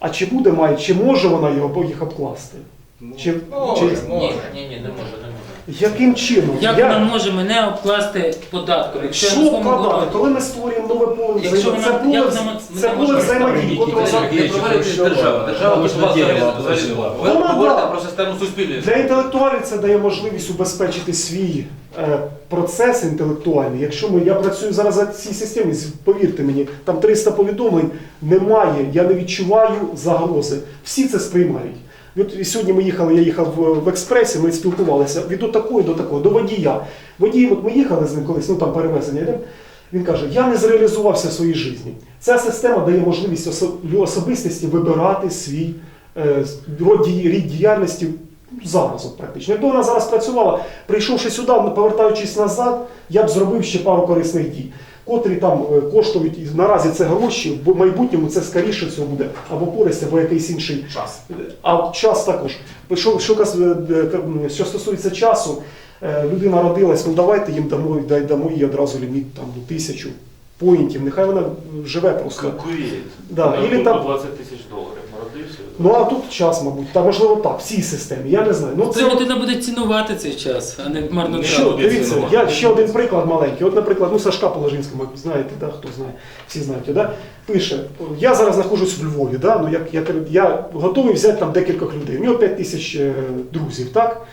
А чи буде має, чи може вона його їх обкласти? Чи, Може, чи- може. Ні, ні, ні, не може, не може. яким чином? Як Я- вона може мене обкласти податком? Якщо я Що вкладати? Коли ми створюємо нове поле Якщо це вона- це вона може взаємодії, котрого провалюйтесь держава. Держава Тому що залишила. Ви Вона говорите да. про систему суспільної. Для інтелектуалів це дає можливість убезпечити свій процес інтелектуальний. Якщо ми, я працюю зараз за цій системі, повірте мені, там 300 повідомлень немає, я не відчуваю загрози. Всі це сприймають. От сьогодні ми їхали, я їхав в, експресі, ми спілкувалися від такої до такого, до водія. Водій, от ми їхали з ним колись, ну там перевезення йдемо. Він каже: я не зреалізувався в своїй житті. Ця система дає можливість осо- особистості вибирати свій е, рід діяльності зараз, от практично. Якби вона зараз працювала, прийшовши сюди, повертаючись назад, я б зробив ще пару корисних дій, котрі там е, коштують і наразі це гроші, в майбутньому це скоріше всього буде або користь, або якийсь інший Час. а час також. Що, що, е, е, що стосується часу, е, людина родилась, ну давайте їм дамо, дай- дамо їй одразу ліміт там, ну, тисячу поінтів, нехай вона живе просто. Да, тут там- 20 тисяч доларів Ну а тут час, мабуть, та можливо так, в цій системі, я не знаю. Ну, Це людина буде цінувати цей час, а не марно Що, буде дивіться, цінувати. я ще один приклад маленький. От, наприклад, ну Сашка Положинського, ви знаєте, да, хто знає, всі знають, да? пише, я зараз знаходжусь в Львові, да? ну, як, я, я готовий взяти там декількох людей. У нього 5 тисяч е, друзів, так?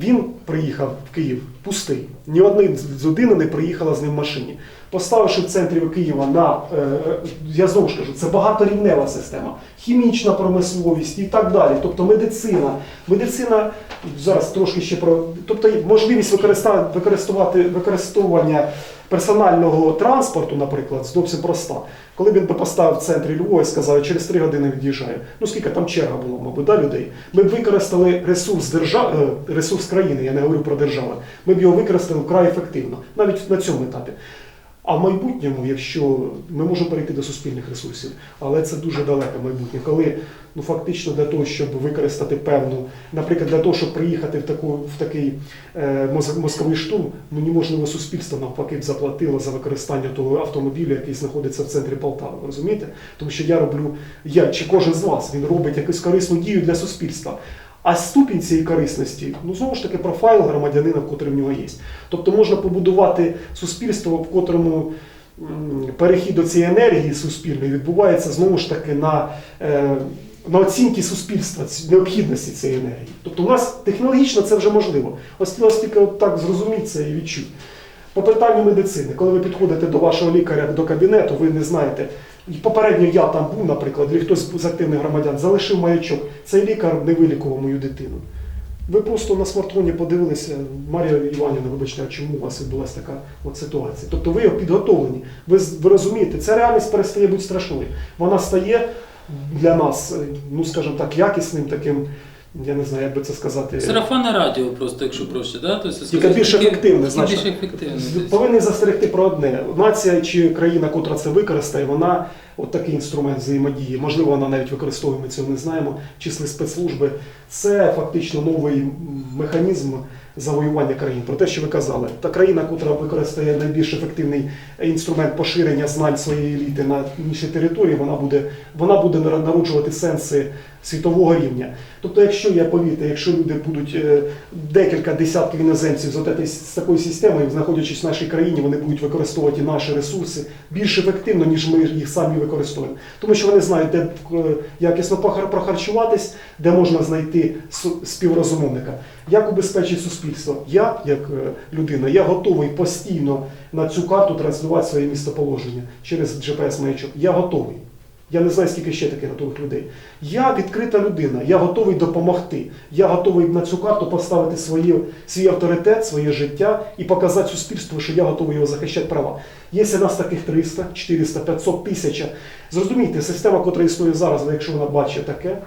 Він приїхав в Київ пустий. Ні одна людини не приїхала з ним в машині. Поставивши в центрі Києва на, е, я знову ж кажу, це багаторівнева система, хімічна промисловість і так далі. Тобто медицина. Медицина зараз трошки ще про. Тобто можливість використовувати використовування персонального транспорту, наприклад, зовсім проста. Коли він би поставив в центрі Львова і сказав, через три години від'їжджаю. Ну скільки там черга була, мабуть, да, людей. Ми б використали ресурс держави, ресурс країни, я не говорю про державу. Ми б його використали вкрай ефективно, навіть на цьому етапі. А в майбутньому, якщо ми можемо перейти до суспільних ресурсів, але це дуже далеке майбутнє, коли ну фактично для того, щоб використати певну, наприклад, для того, щоб приїхати в таку в такий е, мозковий штурм, ну неможливо суспільство навпаки б заплатило за використання того автомобіля, який знаходиться в центрі Полтави. Розумієте? Тому що я роблю, я чи кожен з вас він робить якусь корисну дію для суспільства. А ступінь цієї корисності, ну знову ж таки, профайл громадянина, котрий в нього є. Тобто можна побудувати суспільство, в котрому перехід до цієї енергії суспільної відбувається знову ж таки на, е, на оцінки суспільства, необхідності цієї енергії. Тобто у нас технологічно це вже можливо. Ось ось тільки от так зрозуміти це і відчути. По питанню медицини, коли ви підходите до вашого лікаря до кабінету, ви не знаєте. І Попередньо я там був, наприклад, чи хтось з активних громадян залишив маячок. Цей лікар не вилікував мою дитину. Ви просто на смартфоні подивилися, Марія Іванівна, вибачте, чому у вас відбулася така от ситуація? Тобто ви підготовлені. Ви, ви розумієте, ця реальність перестає бути страшною. Вона стає для нас, ну скажімо так, якісним таким, я не знаю, як би це сказати. Сарафанне радіо просто, якщо проще, да? Тобто, Тільки більш ефективне, тільки більш ефективне. З-. Повинні застерегти про одне. Нація чи країна, котра це використає, вона от такий інструмент взаємодії. Можливо, вона навіть використовує, ми цього не знаємо. Числи спецслужби. Це фактично новий м, механізм завоювання країн. Про те, що ви казали, та країна, котра використає найбільш ефективний інструмент поширення знань своєї еліти на інші території, вона буде, вона буде народжувати сенси світового рівня. Тобто, якщо я повірте, якщо люди будуть е, декілька десятків іноземців з, такою системою, знаходячись в нашій країні, вони будуть використовувати наші ресурси більш ефективно, ніж ми їх самі використовуємо. Тому що вони знають, де е, якісно прохарчуватись, де можна знайти співрозумовника. Як убезпечити суспільство? Я, як е, людина, я готовий постійно на цю карту транслювати своє місцеположення через GPS-маячок. Я готовий. Я не знаю, скільки ще таких готових людей. Я відкрита людина, я готовий допомогти. Я готовий на цю карту поставити своє, свій авторитет, своє життя і показати суспільству, що я готовий його захищати права. Якщо нас таких 300, 400, 500, 1000, зрозумійте, система, котра існує зараз, якщо вона бачить таке,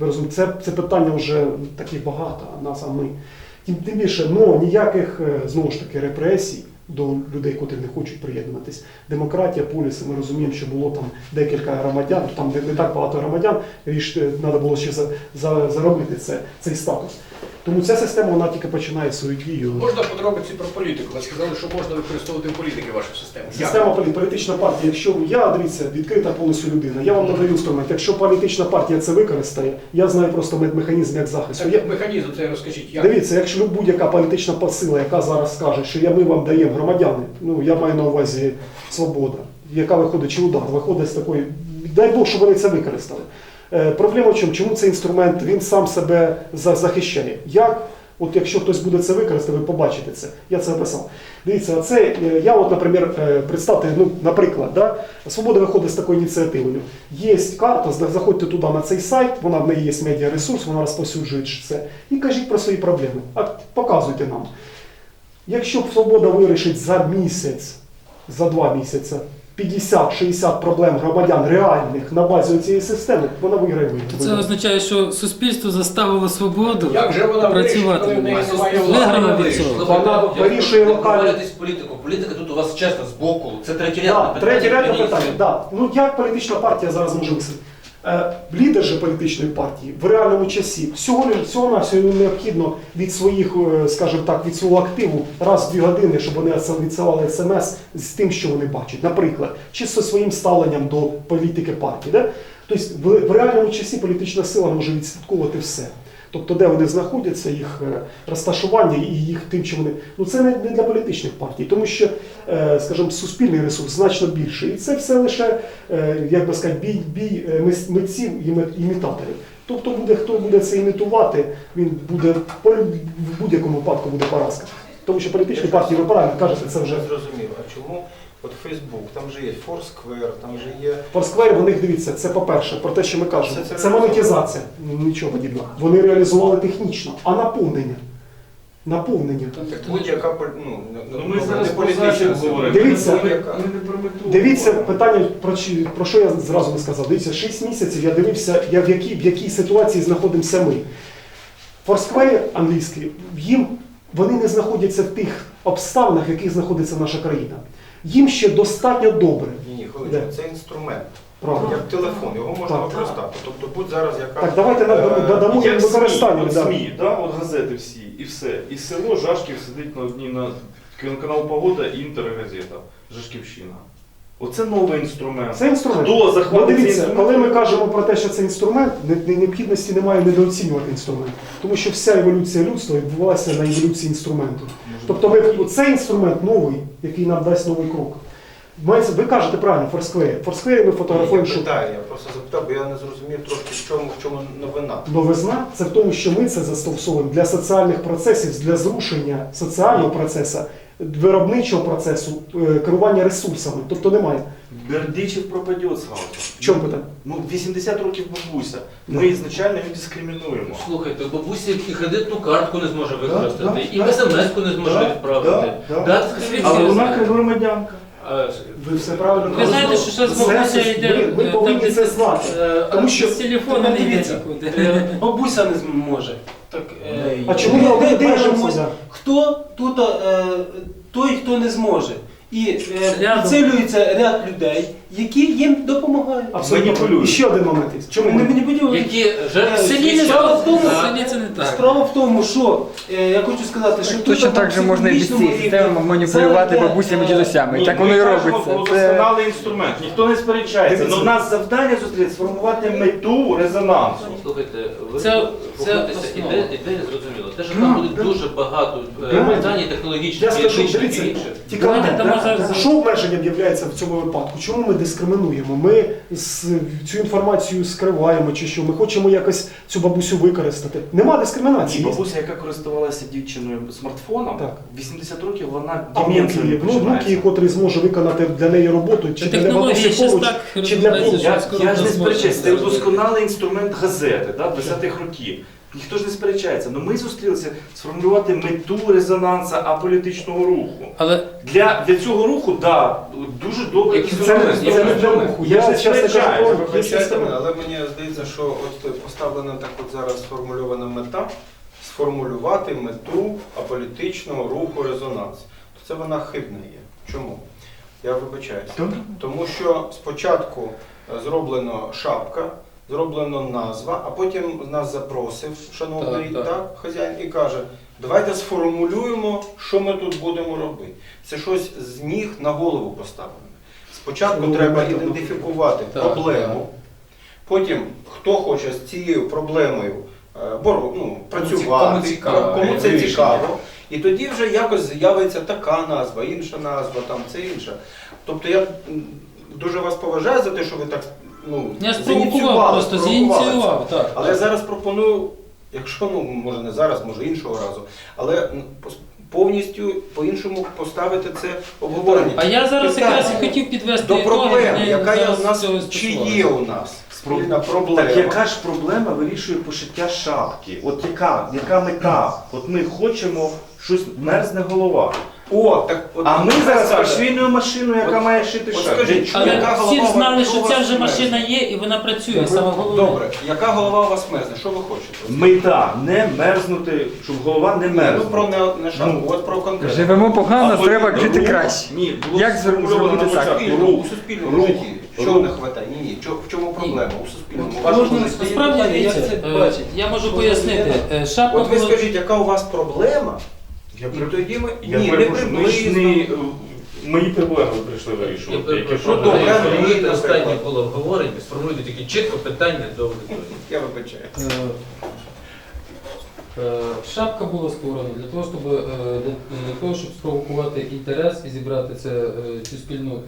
ви розумієте, це, це питання вже таких багато, нас, а. Тим, тим більше, ну ніяких е, знову ж таки репресій до людей, котрі не хочуть приєднуватись. Демократія, поліси, ми розуміємо, що було там декілька громадян, там не, не так багато громадян, ріш, треба було ще за, за, заробити це, цей статус. Тому ця система вона тільки починає свою дію. Можна подробиці про політику. Ви сказали, що можна використовувати в політики вашу систему. Система полі- політична партія, якщо я дивіться, відкрита повністю людина, я вам надаю інструмент. Якщо політична партія це використає, я знаю просто мет- механізм як захисту. Я, Так, механізм це розкажіть, як? Дивіться, якщо будь-яка політична посила, яка зараз скаже, що я, ми вам даємо громадяни, ну я маю на увазі свобода, яка виходить чи удар, виходить з такої, дай Бог, щоб вони це використали. Е, проблема в чому? Чому цей інструмент він сам себе захищає? Як? От якщо хтось буде це використати, ви побачите це. Я це описав. Дивіться, це е, я, от, наприклад, е, представте, ну, наприклад, да, Свобода виходить з такою ініціативою. Є карта, заходьте туди на цей сайт, вона в неї є медіаресурс, вона розповсюджує це. І кажіть про свої проблеми. А показуйте нам. Якщо Свобода вирішить за місяць, за два місяці 50-60 проблем громадян реальних на базі цієї системи, вона виграє вибори. Це означає, що суспільство заставило свободу Як же вона вирішить, працювати. коли в неї немає Виграла влади? від цього. Вона вирішує ви локально. говоритесь політику. Політика тут у вас чесно з боку. Це третій ряд. Да, третє рядне питання. Да. Ну як політична партія зараз може висити? Е, лідер же політичної партії в реальному часі всього всього на всього необхідно від своїх, е, скажімо так, від свого активу раз в дві години, щоб вони відсилали смс з тим, що вони бачать. Наприклад, чи зі своїм ставленням до політики партії. Да? Тобто в реальному часі політична сила може відслідковувати все. Тобто, де вони знаходяться, їх е, розташування і їх тим, що вони. Ну це не, для політичних партій, тому що, е, скажімо, суспільний ресурс значно більший. І це все лише, е, як би сказати, бій, бій митців і імітаторів. Тобто буде, хто буде це імітувати, він буде в будь-якому випадку буде поразка. Тому що політичні партії, ви правильно кажете, це вже зрозуміло. А чому от Фейсбук, там же є Foursquare, там же є. Форсквер, в них дивіться, це по-перше, про те, що ми кажемо. Це- це Це монетизація, нічого подібного. Вони реалізували технічно, а наповнення. Наповнення. Так будь-яка ну, Ну, ну, ми зараз про політична говоримо. Дивіться. Будь-яка. Ми не про мету. Дивіться питання про, чи- про що я зразу не сказав. Дивіться, 6 місяців я дивився, я в якій, в якій ситуації знаходимося ми. Foursquare англійський, їм вони не знаходяться в тих обставинах, в яких знаходиться наша країна. Їм ще достатньо добре. Ні, ні, хвилинку, Де? це інструмент. Правда. Як телефон, його можна Так. використати. Тобто будь зараз яка. Так, давайте надамо, Е, надамо їм Як використання. СМІ, да. от СМІ, да, от газети всі, і все. І село Жашків сидить на одній на канал Погода і інтергазета. Жашківщина. Оце новий інструмент. Це інструмент. Хто Ну, захватив цей дивіться, інструмент? коли ми кажемо про те, що це інструмент, не- не- необхідності немає недооцінювати інструмент. Тому що вся еволюція людства відбувалася на еволюції інструменту. Тобто ми, цей інструмент новий, який нам дасть новий крок. Мається, ви кажете правильно, Foursquare. Foursquare ми фотографуємо, Я що питаю, я просто запитав, бо я не зрозумів трошки, в чому, в чому новина. новизна це в тому, що ми це застосовуємо для соціальних процесів, для зрушення соціального процесу, виробничого процесу, е, керування ресурсами. Тобто немає. Бердичев пропаде сразу. В чому питання? Ну, 80 років бабуся. Ми ізначально їх дискримінуємо. Слухайте, бабуся і кредитну картку не зможе використати, да, і да. смс-ку не зможе Да, відправити. да, да. Да, Але вона громадянка. А, Ви все правильно Ви знаєте, що зараз бабуся йде, е, повинні це знати. Е, Тому що- з телефону не йде Дивіться, нікуди. е, бабуся не зможе. Так, е, А чому ми ми дивимося, хто тут е, той, хто не зможе. І е, підсилюється ряд людей, які їм допомагають. Абсолютно. І ще один момент є. Чому Ми не будемо Які Е, жертви селі не Справа в тому, селі це не так. Справа в тому, що е, я хочу сказати, що тут точно на так же можна і без психологічному цієї рівні системи маніпулювати це бабусями е, дідусями. І так воно і робиться. Це досконалий інструмент. Ніхто не сперечається. Дивіться. Але в нас завдання зустріти сформувати мету резонансу. Слухайте, ви Це- це ідея, ідея зрозуміла. Те, що там буде дуже багато е, Да. питань технологічних, Я скажу, юридичних дивіться, і інших. Давайте да? що обмеженням є в цьому випадку? Чому ми дискримінуємо? Ми цю інформацію скриваємо чи що? Ми хочемо якось цю бабусю використати. Нема Ні, дискримінації. бабуся, яка користувалася дівчиною смартфоном, Так. 80 років вона деменцією ну, внуки, котрий зможе виконати для неї роботу, чи для Технології бабусі поруч, так чи для Я, я ж не сперечаюся, це досконалий інструмент газети да, 20-х років. Ніхто ж не сперечається. Ну ми зустрілися сформулювати мету резонанса аполітичного руху. Але Для, для цього руху, да, дуже добре. Це не, для руху. Я Вибачайте мене, але мені здається, що от поставлена так от зараз сформульована мета сформулювати мету аполітичного руху резонанс. То це вона хибна є. Чому? Я вибачаюся. Тому що спочатку е, зроблено шапка, зроблено назва, а потім нас запросив шановний Так, так, так. хазяїн і каже, давайте сформулюємо, що ми тут будемо робити. Це щось з ніг на голову поставлене. Спочатку Ну, треба метод, ідентифікувати Так, проблему, потім хто хоче з цією проблемою е, ну, працювати, кому цікаво, кому це рішення. цікаво. І тоді вже якось з'явиться така назва, інша назва, там це інше. Тобто я дуже вас поважаю за те, що ви так ну, Я спровокував, просто спровокували це. зініціював, так. Але я зараз пропоную, якщо ну може не зараз, може іншого разу, але пос- повністю по-іншому поставити це обговорення. А я зараз Питання якраз і хотів підвести до ітоги, проблеми, не яка є зараз у нас, цього чи є у нас спільна проблема. Так яка ж проблема вирішує пошиття шапки? От яка, яка мета? От ми хочемо щось мерзне голова. О, так от А ми зараз пошвійною машиною, яка От- має шити от скажіть, Чому? яка Але голова всі знали, що ця вже машина є і вона працює, саме головне. Добре, яка голова у вас мерзне? Що ви хочете? Мета не мерзнути, щоб голова не Ні, мерзла. ну про не, не шапку, Ну. от про конкретно. Живемо погано, А треба жити рух. краще. Ні, було Як сформульовано зробити на так? початку. Суспільному, Рух. у суспільному Рух. житті. Чого Рух. не вистачає? Ні, ні. Чо- В чому проблема у суспільному? В вашому Можна житті? насправді Насправді, дивіться, е, бачить? я можу пояснити. Е, Шапка От ви була... скажіть, яка у вас проблема, Я і при- тоді ми Я ні, не перепрошую, ми ж не приблизно. е, мої проблеми ви прийшли Я вирішувати. які перепрошую, добре, проблеми. я- останнє було обговорення, сформулюйте тільки чітко питання до аудиторії. Я вибачаю. Е, е, Шапка була створена для того, щоб, е, для, для того, щоб спровокувати інтерес і зібрати це, е, цю спільноту.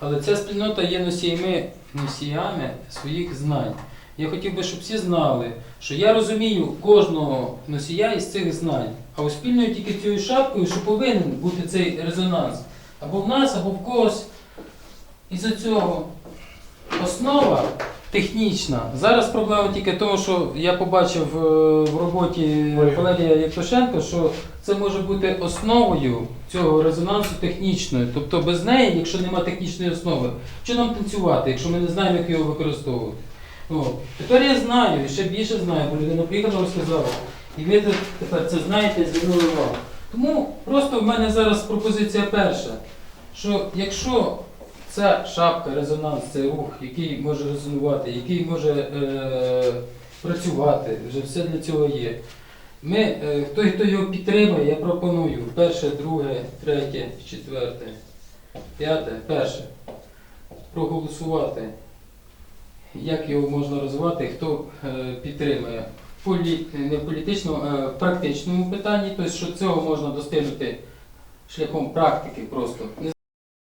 Але ця спільнота є носіями, носіями своїх знань. Я хотів би, щоб всі знали, що я розумію кожного носія із цих знань, а у спільною тільки цією шапкою, що повинен бути цей резонанс або в нас, або в когось. Із-за цього основа технічна. Зараз проблема тільки того, що я побачив е, в роботі Валерія Євтушенка, що це може бути основою цього резонансу технічною. Тобто без неї, якщо немає технічної основи, що нам танцювати, якщо ми не знаємо, як його використовувати. О, тепер я знаю, і ще більше знаю, бо людина приїхала розказала. І ви тепер це знаєте, звернули увагу. Тому просто в мене зараз пропозиція перша, що якщо ця шапка, резонанс, це рух, який може резонувати, який може е, працювати, вже все для цього є. Ми, е, хто, хто його підтримує, я пропоную перше, друге, третє, четверте, п'яте, перше. Проголосувати, як його можна розвивати, хто е, підтримує. Не в політичному, а в практичному питанні, тобто, що цього можна достигнути шляхом практики просто. Не